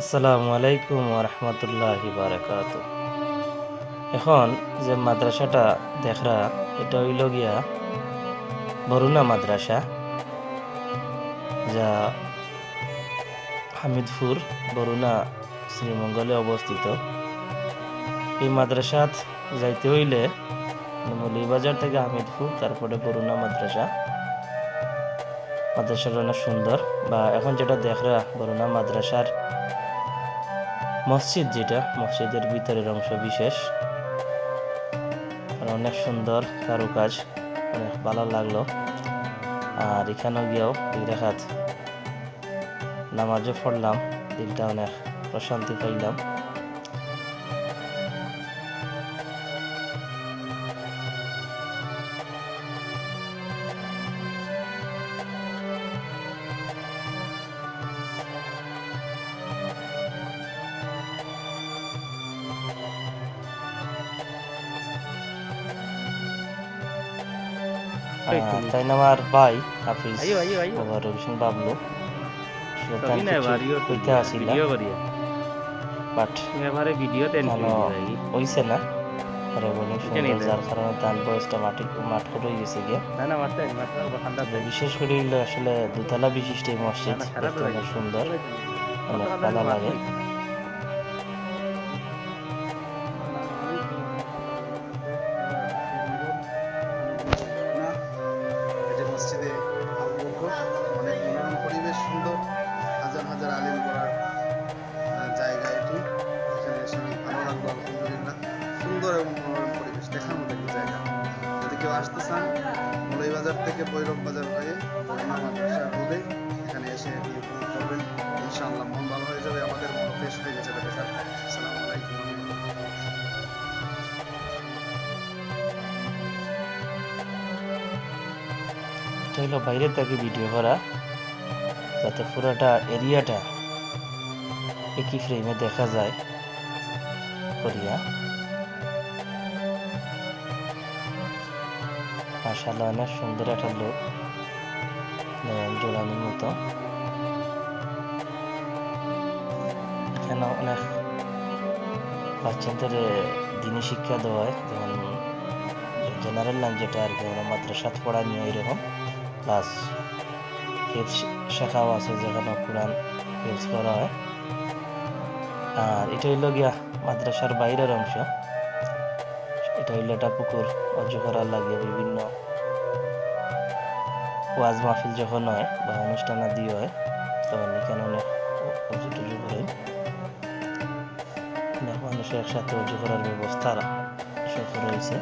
আসসালামু আলাইকুম রহমতুল্লাহ বারাকাত এখন যে মাদ্রাসাটা দেখরা, এটা হইল গিয়া বরুণা মাদ্রাসা, যা হামিদপুর বরুণা শ্রীমঙ্গলে অবস্থিত। এই মাদ্রাসাত যাইতে হইলে মৌলিবাজার থেকে হামিদপুর, তারপরে বরুণা মাদ্রাসা। মাদ্রাসাটা অনেক সুন্দর, বা এখন যেটা দেখরা বরুণা মাদ্রাসার মসজিদ যেটা, মসজিদের ভিতরের অংশ বিশেষ। অনেক সুন্দর কারুকাজ, অনেক ভালো লাগল। আর এখানেও গিয়েও দুই রেখাত নামাজও পড়লাম, দিনটা অনেক প্রশান্তি পাইলাম। তাই না আমার ভাই হাফিজ। বাবা রবিশন বাবলু। আসলে তার কবি না কিছু এবার কইতে আসিলা বাট এবারে ভিডিওতে হইছে না। আরে বলে এটা সুন্দর নিয়ে দেয়। যার কারণে তার বয়সটা মাটি মাঠ করে গেছে গিয়ে। দেয় বিশেষ করে আসলে দুতলা বিশিষ্ট এই মসজিদ। সুন্দর। অনেক ভালো লাগে আসতে চান থেকে ভৈরব বাজার হয়ে করোনা মাদ্রাসা রোডে এখানে এসে করবেন ইনশাআল্লাহ মন ভালো হয়ে যাবে, আমাদের মন ফ্রেশ হয়ে গেছে এটা দেখার পর। আসসালামু আলাইকুম। এটা হইল বাইরে থেকে ভিডিও করা। যাতে পুরোটা এরিয়াটা একই ফ্রেমে দেখা যায়। করিয়া। মাশাআল্লাহ, অনেক সুন্দর একটা লোক। জোড়ানির মতো। এখানে অনেক বাচ্চাদের দিনী শিক্ষা দেওয়া হয়। যেমন জেনারেল লাইন যেটা আর কি মাদ্রাসাত পড়ানি এরকম। প্লাস হেফ শেখাও আছে যেখানে কোরআন হেফ করা হয়। আর এটা হইল গিয়া মাদ্রাসার বাইরের অংশ। একটা পুকুর অজু করার লাগে বিভিন্ন ওয়াজ মাহফিল যখন হয় বা অনুষ্ঠান আদি হয়, তখন এখানে অনেক অজু অনেক একসাথে অজু করার ব্যবস্থা সফল রয়েছে।